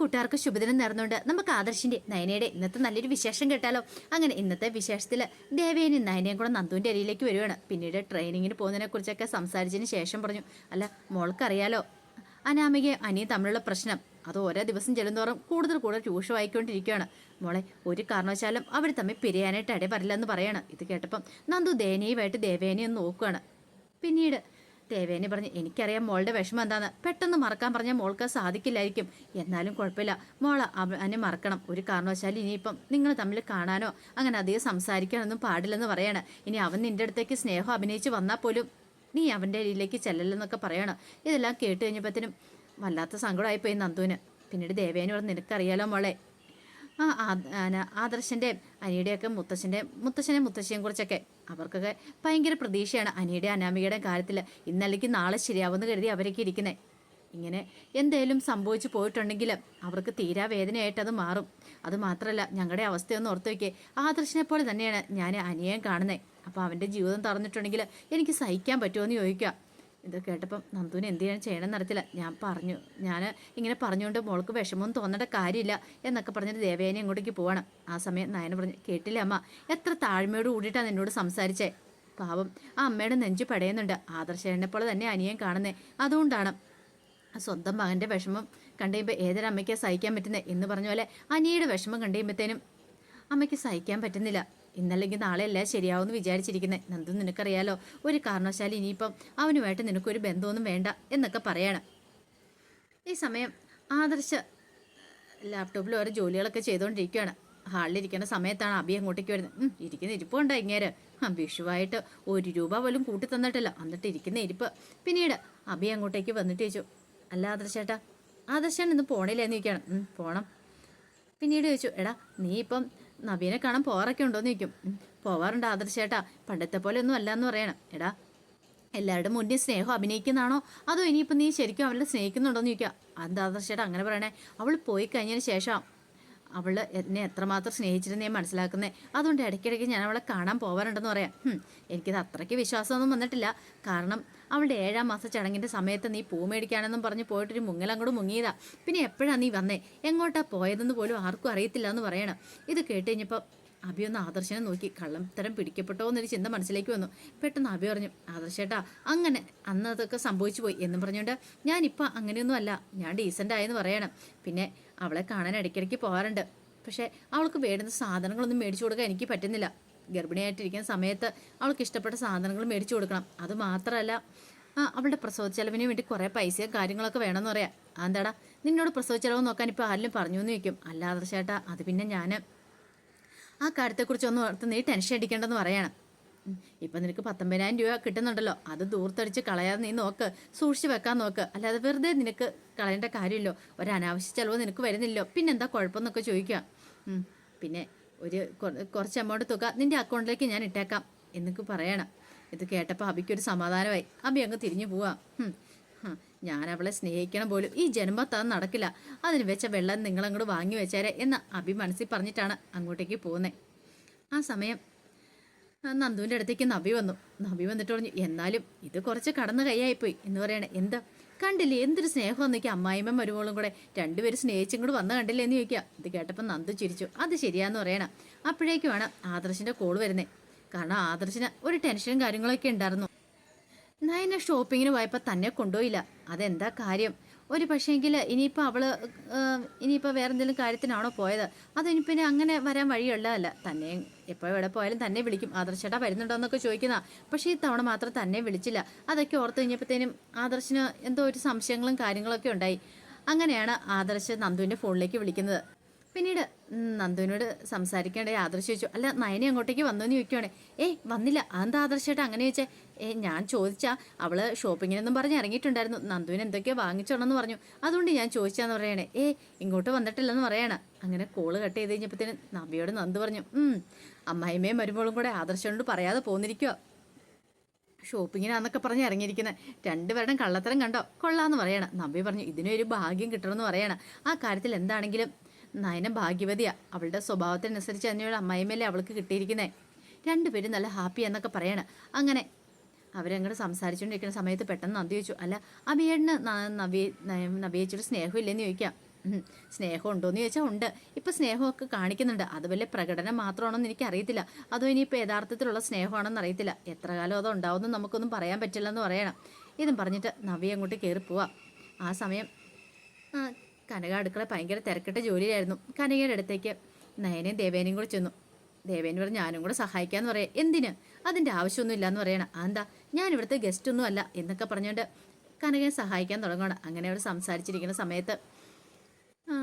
കൂട്ടുകാർക്ക് ശുഭദിനം നേർന്നുകൊണ്ട് നമുക്ക് ആദർശിന്റെ നയനയുടെ ഇന്നത്തെ നല്ലൊരു വിശേഷം കേട്ടാലോ? അങ്ങനെ ഇന്നത്തെ വിശേഷത്തിൽ ദേവേനും നയനയും കൂടെ നന്ദുവിന്റെ അരിയിലേക്ക് വരുവാണ് പിന്നീട് ട്രെയിനിങ്ങിന് പോകുന്നതിനെ കുറിച്ചൊക്കെ സംസാരിച്ചതിന് ശേഷം പറഞ്ഞു അല്ല മോൾക്കറിയാലോ അനാമികയും അനിയും തമ്മിലുള്ള പ്രശ്നം. അത് ഓരോ ദിവസം ചെല്ലുന്നോറും കൂടുതൽ കൂടുതൽ രൂക്ഷമായിക്കൊണ്ടിരിക്കുകയാണ് മോളെ ഒരു കാരണവശാലും അവർ തമ്മിൽ പിരിയാനായിട്ട് എന്ന് പറയാണ്. ഇത് കേട്ടപ്പം നന്ദു ദയനീയമായിട്ട് ദേവേനെ നോക്കുകയാണ്. പിന്നീട് ദേവേനെ പറഞ്ഞ് എനിക്കറിയാം മോളുടെ വിഷമം എന്താന്ന്. പെട്ടെന്ന് മറക്കാൻ പറഞ്ഞാൽ മോൾക്ക് സാധിക്കില്ലായിരിക്കും. എന്നാലും കുഴപ്പമില്ല. മോളെ അവനെ മറക്കണം. ഒരു കാരണവശാലും ഇനിയിപ്പം നിങ്ങൾ തമ്മിൽ കാണാനോ അങ്ങനെ അധികം സംസാരിക്കാനൊന്നും പാടില്ലെന്ന് പറയാണ്. ഇനി അവൻ നിന്റെ അടുത്തേക്ക് സ്നേഹം അഭിനയിച്ച് വന്നാൽ പോലും നീ അവന്റെ അരിയിലേക്ക് ചെല്ലല്ലെന്നൊക്കെ പറയണം. ഇതെല്ലാം കേട്ട് കഴിഞ്ഞപ്പോഴത്തേനും വല്ലാത്ത സങ്കടമായിപ്പോയി നന്ദുവിന്. പിന്നീട് ദേവേനോട് നിനക്കറിയാലോ മോളെ ആ ആദർശന്റെ അനിയുടെയൊക്കെ മുത്തശ്ശന്റെ മുത്തശ്ശനെ മുത്തശ്ശിയെ കുറിച്ചൊക്കെ അവർക്കൊക്കെ ഭയങ്കര പ്രതീക്ഷയാണ് അനിയുടെ അനാമികയുടെ കാര്യത്തിൽ ഇന്നല്ലെങ്കിൽ നാളെ ശരിയാവുമെന്ന് കരുതി അവരൊക്കെ ഇരിക്കുന്നത് ഇങ്ങനെ എന്തേലും സംഭവിച്ചു പോയിട്ടുണ്ടെങ്കിൽ അവർക്ക് തീരാ വേദനയായിട്ട് അത് മാറും. അത് മാത്രമല്ല ഞങ്ങളുടെ അവസ്ഥയൊന്ന് ഓർത്ത് വയ്ക്കേ ആദർശനെ പോലെ തന്നെയാണ് ഞാൻ അനിയൻ കാണുന്നത് അപ്പോൾ അവന്റെ ജീവിതം തറഞ്ഞിട്ടുണ്ടെങ്കിൽ എനിക്ക് സഹിക്കാൻ പറ്റുമോ എന്ന് ചോദിക്കുക ഇത് കേട്ടപ്പം നന്ദുവിന് എന്ത് ചെയ്യാൻ ചെയ്യണമെന്ന് അറിയത്തില്ല. ഞാൻ പറഞ്ഞു ഞാൻ ഇങ്ങനെ പറഞ്ഞുകൊണ്ട് മോൾക്ക് വിഷമമൊന്നും തോന്നേണ്ട കാര്യമില്ല എന്നൊക്കെ പറഞ്ഞിട്ട് ദേവേനെ അങ്ങോട്ടേക്ക് പോവാണ്. ആ സമയം നയന പറഞ്ഞു കേട്ടില്ല അമ്മ എത്ര താഴ്മയോട് കൂടിയിട്ടാണ് എന്നോട് സംസാരിച്ചേ? പാവം ആ അമ്മയുടെ നെഞ്ചു പടയുന്നുണ്ട്. ആദർശനെ പോലെ തന്നെ അനിയൻ കാണുന്നേ അതുകൊണ്ടാണ്. സ്വന്തം മകന്റെ വിഷമം കണ്ടുകഴിയുമ്പോൾ ഏതൊരമ്മയ്ക്കാണ് സഹിക്കാൻ പറ്റുന്നത് എന്ന് പറഞ്ഞ പോലെ അനിയുടെ വിഷമം കണ്ടുകഴിയുമ്പോഴത്തേനും അമ്മയ്ക്ക് സഹിക്കാൻ പറ്റുന്നില്ല. ഇന്നല്ലെങ്കിൽ നാളെ എല്ലാം ശരിയാവുമെന്ന് വിചാരിച്ചിരിക്കുന്നത് നന്ദു നിനക്കറിയാലോ ഒരു കാരണവശാലും ഇനിയിപ്പം അവനുമായിട്ട് നിനക്കൊരു ബന്ധമൊന്നും വേണ്ട എന്നൊക്കെ പറയണം. ഈ സമയം ആദർശ ലാപ്ടോപ്പിൽ ഓരോ ജോലികളൊക്കെ ചെയ്തുകൊണ്ടിരിക്കുകയാണ്. ഹാളിലിരിക്കുന്ന സമയത്താണ് അബി അങ്ങോട്ടേക്ക് വരുന്നത്. ഇരിക്കുന്ന ഇരിപ്പുണ്ടോ ഇങ്ങേര്. വിഷുവായിട്ട് ഒരു രൂപ പോലും കൂട്ടി തന്നിട്ടില്ല എന്നിട്ട് ഇരിക്കുന്ന ഇരിപ്പ്. പിന്നീട് അബി അങ്ങോട്ടേക്ക് വന്നിട്ട് ചോദിച്ചു അല്ല ആദർശേട്ടാ ആദർശാണ് ഇന്ന് പോണില്ലേന്ന് ചോദിക്കുകയാണ് "ഉം, പോണം. പിന്നീട് ചോദിച്ചു എടാ നീ ഇപ്പം നവീനെ കാണാൻ പോറൊക്കെ ഉണ്ടോന്ന് ചോദിക്കും. "ഉം, പോവാറുണ്ട് ആദർശേട്ടാ. പണ്ടത്തെ പോലെ ഒന്നും അല്ല എന്ന് പറയണം. എടാ എല്ലാവരുടെ മുന്നിൽ സ്നേഹം അഭിനയിക്കുന്നതാണോ? അതോ ഇനിയിപ്പോൾ നീ ശരിക്കും അവളെ സ്നേഹിക്കുന്നുണ്ടോന്ന് ചോദിക്കുക. അത് ആദർശേട്ടാ അങ്ങനെ പറയണേ? അവൾ പോയി കഴിഞ്ഞതിന് ശേഷം അവൾ എന്നെ എത്രമാത്രം സ്നേഹിച്ചിരുന്ന് ഞാൻ മനസ്സിലാക്കുന്നത് അതുകൊണ്ട് ഇടയ്ക്കിടയ്ക്ക് ഞാൻ അവളെ കാണാൻ പോകാറുണ്ടെന്ന് പറയാം. എനിക്കിത് അത്രയ്ക്ക് വിശ്വാസമൊന്നും വന്നിട്ടില്ല. കാരണം അവളുടെ ഏഴാം മാസ ചടങ്ങിന്റെ സമയത്ത് നീ പൂ മേടിക്കാനെന്നും പറഞ്ഞ് പോയിട്ടൊരു മുങ്ങലങ്ങോട് മുങ്ങിയതാ. പിന്നെ എപ്പോഴാണ് നീ വന്നേ? എങ്ങോട്ടാ പോയതെന്ന് പോലും ആർക്കും അറിയത്തില്ല എന്ന് പറയണം. ഇത് കേട്ട് കഴിഞ്ഞപ്പോൾ അഭി ഒന്ന് ആദർശനെ നോക്കി കള്ളം തരം പിടിക്കപ്പെട്ടോ എന്നൊരു ചിന്ത മനസ്സിലേക്ക് വന്നു. പെട്ടെന്ന് അഭി പറഞ്ഞു ആദർശേട്ടാ അങ്ങനെ അന്ന് അതൊക്കെ സംഭവിച്ചു പോയി. എന്നും പറഞ്ഞുകൊണ്ട് ഞാനിപ്പോൾ അങ്ങനെയൊന്നും അല്ല ഞാൻ ഡീസന്റ് ആയെന്ന് പറയണം. പിന്നെ അവളെ കാണാൻ ഇടയ്ക്കിടയ്ക്ക് പോകാറുണ്ട്. പക്ഷേ അവൾക്ക് വേണ്ടുന്ന സാധനങ്ങളൊന്നും മേടിച്ചു കൊടുക്കാൻ എനിക്ക് പറ്റുന്നില്ല. ഗർഭിണിയായിട്ടിരിക്കുന്ന സമയത്ത് അവൾക്ക് ഇഷ്ടപ്പെട്ട സാധനങ്ങൾ മേടിച്ചു കൊടുക്കണം. അത് മാത്രമല്ല അവളുടെ പ്രസവ ചെലവിന് വേണ്ടി കുറേ പൈസയും കാര്യങ്ങളൊക്കെ വേണമെന്ന് പറയാം. എന്താടാ നിന്നോട് പ്രസവ ചെലവ് നോക്കാൻ ഇപ്പോൾ ആരെങ്കിലും പറഞ്ഞു എന്ന് വയ്ക്കും അല്ല ആദർശേട്ടാ അത് പിന്നെ ഞാൻ ആ കാര്യത്തെക്കുറിച്ചൊന്നും ഓർത്ത് നീ ടെൻഷൻ അടിക്കേണ്ടെന്ന് പറയണം. ഇപ്പം നിനക്ക് പത്തൊമ്പതിനായിരം രൂപ കിട്ടുന്നുണ്ടല്ലോ. അത് ദൂർത്തടിച്ച് കളയാതെ നീ നോക്ക്. സൂക്ഷിച്ച് വെക്കാൻ നോക്ക്. അല്ലാതെ വെറുതെ നിനക്ക് കളയേണ്ട കാര്യമില്ലോ. ഒരു അനാവശ്യ ചിലവ് നിനക്ക് വരുന്നില്ലോ. പിന്നെന്താ കുഴപ്പമെന്നൊക്കെ ചോദിക്കുക. പിന്നെ ഒരു കുറച്ച് എമൗണ്ട് തുക നിന്റെ അക്കൗണ്ടിലേക്ക് ഞാൻ ഇട്ടേക്കാം. എന്നൊക്കെ പറയണം. ഇത് കേട്ടപ്പോൾ അബിക്കൊരു സമാധാനമായി. അബി അങ്ങ് തിരിഞ്ഞു പോവാം. ഞാൻ അവളെ സ്നേഹിക്കണം പോലും. ഈ ജന്മത്താൻ നടക്കില്ല. അതിന് വെച്ച വെള്ളം നിങ്ങളങ്ങോട്ട് വാങ്ങി വെച്ചേരെ എന്ന് അഭി മനസ്സിൽ പറഞ്ഞിട്ടാണ് അങ്ങോട്ടേക്ക് പോകുന്നത് ആ സമയം നന്ദുവിന്റെ അടുത്തേക്ക് നബി വന്നു. നബി വന്നിട്ട് പറഞ്ഞു എന്നാലും ഇത് കുറച്ച് കടന്നു കൈയായിപ്പോയി. എന്ന് പറയണേ എന്താ? കണ്ടില്ലേ? എന്തൊരു സ്നേഹം എന്നൊക്കെ അമ്മായിമ്മ മരുമോളും കൂടെ. രണ്ടുപേരും സ്നേഹിച്ചും കൂടെ വന്ന് കണ്ടില്ലേ എന്ന് ചോദിക്കുക. ഇത് കേട്ടപ്പോൾ നന്ദു ചിരിച്ചു. അത് ശരിയാന്ന് പറയണം. അപ്പോഴേക്കുമാണ് ആദർശിന്റെ കോൾ വരുന്നത് കാരണം ആദർശിന് ഒരു ടെൻഷനും കാര്യങ്ങളൊക്കെ ഉണ്ടായിരുന്നു. നയന ഷോപ്പിങ്ങിന് പോയപ്പോൾ തന്നെ കൊണ്ടുപോയില്ല. അതെന്താ കാര്യം? ഒരു പക്ഷേങ്കിൽ ഇനിയിപ്പോൾ അവൾ ഇനിയിപ്പോൾ വേറെ എന്തെങ്കിലും കാര്യത്തിനാണോ പോയത്? അതിനി പിന്നെ അങ്ങനെ വരാൻ വഴിയുള്ളതല്ല. തന്നെ എപ്പോൾ എവിടെ പോയാലും തന്നെ വിളിക്കും. ആദർശേട്ടാ വരുന്നുണ്ടോ എന്നൊക്കെ ചോദിക്കുന്ന. പക്ഷേ ഈ തവണ മാത്രം തന്നെ വിളിച്ചില്ല. അതൊക്കെ ഓർത്ത് കഴിഞ്ഞപ്പോഴത്തേനും ആദർശിന് എന്തോ ഒരു സംശയങ്ങളും കാര്യങ്ങളൊക്കെ ഉണ്ടായി. അങ്ങനെയാണ് ആദർശ് നന്ദുവിന്റെ ഫോണിലേക്ക് വിളിക്കുന്നത്. പിന്നീട് നന്ദുവിനോട് സംസാരിക്കേണ്ട ആദർശ് ചോദിച്ചു അല്ല നയനെ അങ്ങോട്ടേക്ക് വന്നു എന്ന് ചോദിക്കുവാണേ. ഏയ് വന്നില്ല. അതെന്താ ആദർശമായിട്ട് അങ്ങനെ ചോദിച്ചേ? ഏ ഞാൻ ചോദിച്ചാ അവൾ ഷോപ്പിങ്ങിനെന്നും പറഞ്ഞ് ഇറങ്ങിയിട്ടുണ്ടായിരുന്നു. നന്ദുവിന് എന്തൊക്കെയോ വാങ്ങിച്ചോണെന്ന് പറഞ്ഞു. അതുകൊണ്ട് ഞാൻ ചോദിച്ചാന്ന് പറയണേ. ഏ ഇങ്ങോട്ട് വന്നിട്ടില്ലെന്ന് പറയണ. അങ്ങനെ കോൾ കട്ട് ചെയ്ത് കഴിഞ്ഞപ്പോഴത്തേന് നബിയോട് നന്ദു പറഞ്ഞു അമ്മായിമ്മയും വരുമ്പോഴും കൂടെ ആദർശനോട് പറയാതെ പോന്നിരിക്കുക ഷോപ്പിങ്ങിനാന്നൊക്കെ പറഞ്ഞ് ഇറങ്ങിയിരിക്കുന്നത് രണ്ടുപേരുടെ കള്ളത്തരം കണ്ടോ? കൊള്ളാന്ന് പറയണം. നമ്പി പറഞ്ഞു ഇതിനൊരു ഭാഗ്യം കിട്ടണമെന്ന് പറയണം. ആ കാര്യത്തിൽ എന്താണെങ്കിലും നയന ഭാഗ്യവതിയാ. അവളുടെ സ്വഭാവത്തിനനുസരിച്ച് തന്നെയുള്ള അമ്മായിമേലെ അവൾക്ക് കിട്ടിയിരിക്കുന്നത് രണ്ടുപേരും നല്ല ഹാപ്പി എന്നൊക്കെ പറയണം. അങ്ങനെ അവരങ്ങോട്ട് സംസാരിച്ചുകൊണ്ടിരിക്കുന്ന സമയത്ത് പെട്ടെന്ന് നന്ദി ചോദിച്ചു. അല്ല അബിയേടിന് നവ്യ നവ്യേച്ചൊരു സ്നേഹമില്ലെന്ന് ചോദിക്കാം. സ്നേഹം ഉണ്ടോയെന്ന് ചോദിച്ചാൽ ഉണ്ട്. ഇപ്പം സ്നേഹമൊക്കെ കാണിക്കുന്നുണ്ട്. അത് വലിയ പ്രകടനം മാത്രമാണെന്ന് എനിക്ക് എനിക്കറിയത്തില്ല. അതോ ഇനിയിപ്പോൾ യഥാർത്ഥത്തിലുള്ള സ്നേഹമാണെന്ന് അറിയത്തില്ല. എത്ര കാലം അത് ഉണ്ടാവുമെന്ന് നമുക്കൊന്നും പറയാൻ പറ്റില്ലെന്ന് പറയണം. ഇതും പറഞ്ഞിട്ട് നവി അങ്ങോട്ട് കയറി പോവാം ആ സമയം കനക അടുക്കള ഭയങ്കര തിരക്കിട്ട ജോലിയിലായിരുന്നു. കനകയുടെ അടുത്തേക്ക് നയനയും ദേവേനയും കൂടെ ചെന്നു. ദേവേന് പറഞ്ഞ് ഞാനും കൂടെ സഹായിക്കാന്ന് പറയാം. എന്തിന്? അതിന്റെ ആവശ്യമൊന്നും ഇല്ലയെന്ന് പറയണം. അതെന്താ? ഞാൻ ഇവിടുത്തെ ഗസ്റ്റ് ഒന്നും അല്ല എന്നൊക്കെ പറഞ്ഞുകൊണ്ട് കനകയെ സഹായിക്കാൻ തുടങ്ങണം അങ്ങനെ അവർ സംസാരിച്ചിരിക്കുന്ന സമയത്ത്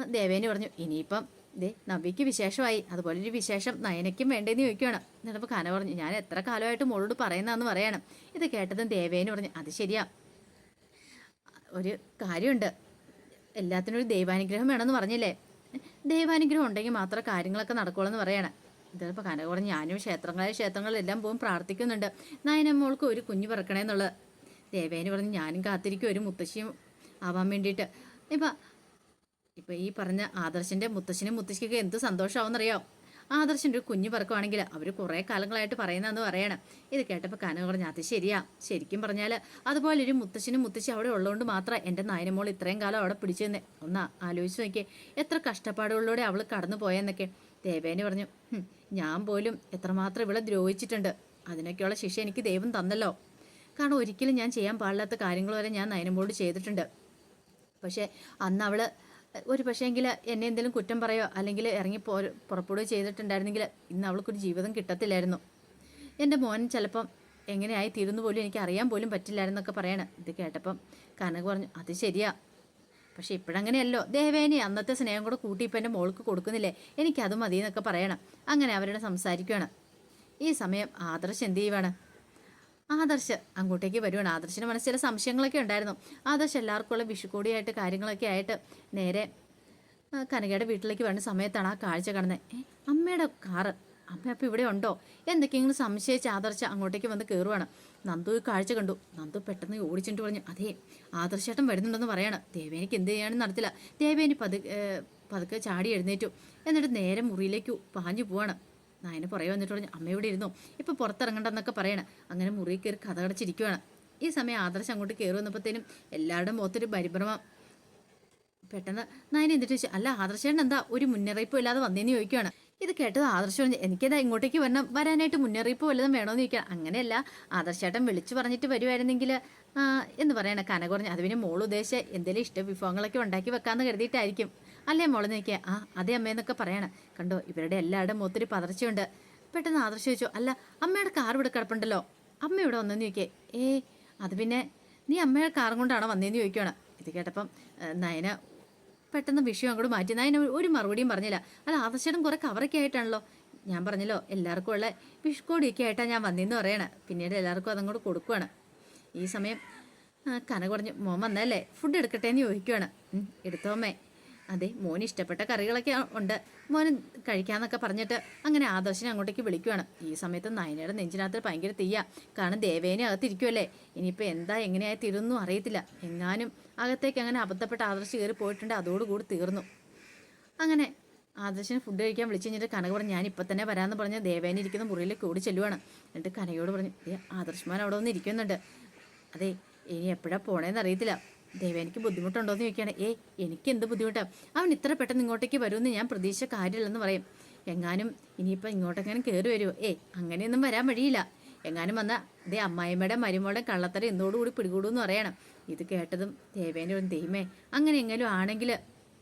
ദേവേന പറഞ്ഞു ഇനിയിപ്പം ദേ നവ്യയ്ക്ക് വിശേഷമായി. അതുപോലെ ഒരു വിശേഷം നയനയ്ക്കും വേണ്ടേന്ന് ചോദിക്കുകയാണ് എന്നിട്ടപ്പോൾ കന പറഞ്ഞു ഞാൻ എത്ര കാലമായിട്ട് മോളോട് പറയുന്നതെന്ന് പറയണം. ഇത് കേട്ടതും ദേവേന് പറഞ്ഞു അത് ശരിയാ. ഒരു കാര്യമുണ്ട്. എല്ലാത്തിനും ഒരു ദൈവാനുഗ്രഹം വേണമെന്ന് പറഞ്ഞില്ലേ? ദൈവാനുഗ്രഹം ഉണ്ടെങ്കിൽ മാത്രം കാര്യങ്ങളൊക്കെ നടക്കുള്ളൂ എന്ന് പറയണം. ഇതിപ്പോൾ കനക കുറഞ്ഞ് ഞാനും ക്ഷേത്രങ്ങളായ ക്ഷേത്രങ്ങളിലെല്ലാം പോകും പ്രാർത്ഥിക്കുന്നുണ്ട്. നയനമ്മോൾക്ക് ഒരു കുഞ്ഞ് പിറക്കണേന്നുള്ളത് ദേവേന് പറഞ്ഞ് ഞാനും കാത്തിരിക്കും ഒരു മുത്തശ്ശിയും ആവാൻ വേണ്ടിയിട്ട്. ഇപ്പം ഇപ്പം ഈ പറഞ്ഞ ആദർശിന്റെ മുത്തശ്ശിനും മുത്തശ്ശിക്കൊക്കെ എന്ത് സന്തോഷമാവുമെന്നറിയാം ആദർശന്റെ ഒരു കുഞ്ഞു പറക്കുവാണെങ്കിൽ അവർ കുറേ കാലങ്ങളായിട്ട് പറയുന്നതെന്ന് പറയണം. ഇത് കേട്ടപ്പോൾ കനക പറഞ്ഞു അത് ശരിയാ. ശരിക്കും പറഞ്ഞാൽ അതുപോലെ ഒരു മുത്തശ്ശനും മുത്തശ്ശി അവിടെ ഉള്ളതുകൊണ്ട് മാത്രം എന്റെ നായനമോൾ ഇത്രയും കാലം അവിടെ പിടിച്ചു തന്നെ ഒന്ന് ആലോചിച്ച് നോക്കിയേ. എത്ര കഷ്ടപ്പാടുകളിലൂടെ അവൾ കടന്നു പോയെന്നൊക്കെ. ദേവേന് പറഞ്ഞു ഞാൻ പോലും എത്രമാത്രം ഇവിടെ ദ്രോഹിച്ചിട്ടുണ്ട്. അതിനൊക്കെയുള്ള ശിക്ഷ എനിക്ക് ദൈവം തന്നല്ലോ. കാരണം ഒരിക്കലും ഞാൻ ചെയ്യാൻ പാടില്ലാത്ത കാര്യങ്ങൾ വരെ ഞാൻ നയനമ്പോട് ചെയ്തിട്ടുണ്ട്. പക്ഷേ അന്ന് അവൾ ഒരു പക്ഷേങ്കിൽ എന്നെ എന്തെങ്കിലും കുറ്റം പറയോ? അല്ലെങ്കിൽ ഇറങ്ങി പോ പുറപ്പെടുകയോ ചെയ്തിട്ടുണ്ടായിരുന്നെങ്കിൽ ഇന്ന് അവൾക്കൊരു ജീവിതം കിട്ടത്തില്ലായിരുന്നു. എന്റെ മോൻ ചിലപ്പം എങ്ങനെയായി തീരുന്നു പോലും എനിക്ക് അറിയാൻ പോലും പറ്റില്ലായിരുന്നൊക്കെ പറയണം. ഇത് കേട്ടപ്പം കനക പറഞ്ഞു അത് ശരിയാ. പക്ഷെ ഇപ്പോഴങ്ങനെയല്ലോ. ദേവേനെ അന്നത്തെ സ്നേഹം കൂടെ കൂട്ടി ഇപ്പം എന്റെ മോൾക്ക് കൊടുക്കുന്നില്ലേ? എനിക്കത് മതി എന്നൊക്കെ പറയണം. അങ്ങനെ അവരോട് സംസാരിക്കുകയാണ് ഈ സമയം ആദർശ് എന്ത് ചെയ്യുവാണ്? ആദർശ് അങ്ങോട്ടേക്ക് വരുവാണ്. ആദർശിന് മനസ്സിൽ ചില സംശയങ്ങളൊക്കെ ഉണ്ടായിരുന്നു. ആദർശ് എല്ലാവർക്കുള്ള വിഷുക്കോടിയായിട്ട് കാര്യങ്ങളൊക്കെ ആയിട്ട് നേരെ കനകയുടെ വീട്ടിലേക്ക് വരുന്ന സമയത്താണ് ആ കാഴ്ച കാണുന്നത്. ഏ അമ്മയുടെ കാറ് അമ്മ അപ്പം ഇവിടെ ഉണ്ടോ? എന്തൊക്കെയെങ്കിലും സംശയിച്ച് ആദർശ് അങ്ങോട്ടേക്ക് വന്ന് കയറുവാണ് നന്ദു കാഴ്ച കണ്ടു. നന്ദു പെട്ടെന്ന് ഓടിച്ചിട്ട് പറഞ്ഞു. അതേ ആദർശേട്ടൻ വരുന്നുണ്ടെന്ന് പറയണം. ദേവേനിക്ക് എന്ത് ചെയ്യാനും നടത്തില്ല. ദേവേനി പതു ഏ, പതുക്കെ ചാടി എഴുന്നേറ്റു. എന്നിട്ട് നേരെ മുറിയിലേക്ക് പാഞ്ഞു പോവാണ്. നായന് പുറകെ വന്നിട്ട് പറഞ്ഞു ഇവിടെ ഇരുന്നു? ഇപ്പൊ പുറത്തിറങ്ങണ്ടെന്നൊക്കെ പറയണം. അങ്ങനെ മുറി കയറി കഥകടച്ചിരിക്കുവാണ് ഈ സമയം ആദർശം അങ്ങോട്ട് കയറി വന്നപ്പോഴത്തേനും എല്ലാവരുടെ മുഖത്തൊരു പരിഭ്രമം. പെട്ടെന്ന് നായന എന്നിട്ട് ചോദിച്ചു അല്ല ആദർശേട്ടൻ എന്താ ഒരു മുന്നറിയിപ്പും ഇല്ലാതെ വന്നേന്ന് ചോദിക്കുകയാണ് ഇത് കേട്ടത് ആദർശം പറഞ്ഞു എനിക്കതാ ഇങ്ങോട്ടേക്ക് വരണം? വരാനായിട്ട് മുന്നറിയിപ്പ് വല്ലതും വേണോന്ന് ചോദിക്കണം അങ്ങനെയല്ല ആദർശേട്ടൻ വിളിച്ചു പറഞ്ഞിട്ട് വരുമായിരുന്നെങ്കിൽ എന്ന് പറയണ കന കുറഞ്ഞ് അത് പിന്നെ മോൾ ഉദ്ദേശിച്ച് എന്തെങ്കിലും ഇഷ്ട വിഭവങ്ങളൊക്കെ ഉണ്ടാക്കി വെക്കാമെന്ന് കരുതിയിട്ടായിരിക്കും. അല്ലേ മോളെ നിൽക്കുക ആ അതെ അമ്മയെന്നൊക്കെ പറയണം. കണ്ടോ ഇവരുടെ എല്ലാവരുടെ മുഖത്തൊരു പതർച്ചയുണ്ട്. പെട്ടെന്ന് ആദർശം ചോദിച്ചു അല്ല അമ്മയുടെ കാർ ഇവിടെ കിടപ്പുണ്ടല്ലോ. അമ്മ ഇവിടെ വന്നെന്ന് ചോദിക്കേ. ഏ അത് പിന്നെ നീ അമ്മയുടെ കാറും കൊണ്ടാണോ വന്നതെന്ന് ചോദിക്കുകയാണ് ഇത് കേട്ടപ്പം നയന പെട്ടെന്ന് വിഷയം അങ്ങോട്ട് മാറ്റി. നയന ഒരു മറുപടിയും പറഞ്ഞില്ല. അല്ല ആദർശം കുറെ കവറൊക്കെ ആയിട്ടാണല്ലോ. ഞാൻ പറഞ്ഞല്ലോ എല്ലാവർക്കും ഉള്ള വിഷ്കോടിയൊക്കെ ആയിട്ടാണ് ഞാൻ വന്നതെന്ന് പറയണേ. പിന്നീട് എല്ലാവർക്കും അതങ്ങോട്ട് കൊടുക്കുവാണ്. ഈ സമയം കന കുറഞ്ഞു മോൻ വന്നല്ലേ ഫുഡ് എടുക്കട്ടെ എന്ന് ചോദിക്കുവാണ്. "ഉം, എടുത്തോ അമ്മേ. അതെ മോന് ഇഷ്ടപ്പെട്ട കറികളൊക്കെ ഉണ്ട്. മോന് കഴിക്കാന്നൊക്കെ പറഞ്ഞിട്ട് അങ്ങനെ ആദർശനെ അങ്ങോട്ടേക്ക് വിളിക്കുവാണ്. ഈ സമയത്ത് നയനയുടെ നെഞ്ചിനകത്ത് ഭയങ്കര തീയ. കാരണം ദേവേനെ അകത്തിരിക്കുമല്ലേ ഇനിയിപ്പോൾ എന്താ എങ്ങനെയായി തീരുന്നു അറിയത്തില്ല. എങ്ങാനും അകത്തേക്ക് അങ്ങനെ അബദ്ധപ്പെട്ട ആദർശ് കയറി പോയിട്ടുണ്ട് അതോടുകൂടി തീർന്നു. അങ്ങനെ ആദർശന് ഫുഡ് കഴിക്കാൻ വിളിച്ചു കഴിഞ്ഞിട്ട് കനക പറഞ്ഞു ഞാൻ ഇപ്പം തന്നെ വരാമെന്ന് പറഞ്ഞ് ദേവേനെ ഇരിക്കുന്ന മുറിയിലേക്ക് ഓടി ചെല്ലുവാണ്. എന്നിട്ട് കനകയോട് പറഞ്ഞു ആദർശമാൻ അവിടെ വന്ന് ഇരിക്കുന്നുണ്ട്. അതെ ഇനി എപ്പോഴാണ് പോണേന്ന് അറിയത്തില്ല. ദേവേനിക്ക് ബുദ്ധിമുട്ടുണ്ടോ എന്ന് ചോദിക്കുകയാണ്. ഏ എനിക്ക് എന്ത് ബുദ്ധിമുട്ടാണ് അവൻ ഇത്ര പെട്ടെന്ന് ഇങ്ങോട്ടേക്ക് വരുമെന്ന് ഞാൻ പ്രതീക്ഷിച്ച കാര്യമില്ലെന്ന് പറയും. എങ്ങാനും ഇനിയിപ്പോൾ ഇങ്ങോട്ടെങ്ങാനും കയറി വരുമോ ഏ അങ്ങനെയൊന്നും വരാൻ വഴിയില്ല. എങ്ങാനും വന്ന ദേ അമ്മായിമ്മയുടെ മരുമോളുടെ കള്ളത്തര ഇന്നോടുകൂടി പിടികൂടുമെന്ന് പറയണം. ഇത് കേട്ടതും ദേവേന്റെ ഒരു ദൈമേ അങ്ങനെ എങ്ങനെയും ആണെങ്കിൽ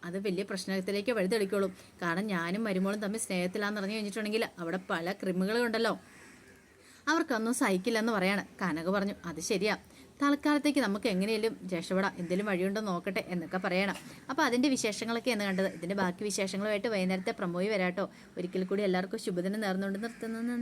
അത് വലിയ പ്രശ്നത്തിലേക്ക് വഴിതെളിക്കുള്ളൂ കാരണം ഞാനും മരുമോളും തമ്മിൽ സ്നേഹത്തിലാന്ന് പറഞ്ഞു കഴിഞ്ഞിട്ടുണ്ടെങ്കിൽ അവിടെ പല ക്രിമുകളുണ്ടല്ലോ അവർക്കൊന്നും സഹിക്കില്ലെന്ന് പറയാണ്. കനക പറഞ്ഞു അത് ശരിയാ. തൽക്കാലത്തേക്ക് നമുക്ക് എങ്ങനെയും രക്ഷപ്പെടാം എന്തെങ്കിലും വഴിയുണ്ടോ നോക്കട്ടെ എന്നൊക്കെ പറയണം. അപ്പോൾ അതിന്റെ വിശേഷങ്ങളൊക്കെ എന്ന് കണ്ടത്. ഇതിന്റെ ബാക്കി വിശേഷങ്ങളുമായിട്ട് വൈകുന്നേരത്തെ പ്രമോയി വരാട്ടോ. ഒരിക്കൽ കൂടി എല്ലാവർക്കും ശുഭദിനം നേർന്നുകൊണ്ട് നിർത്തുന്നു.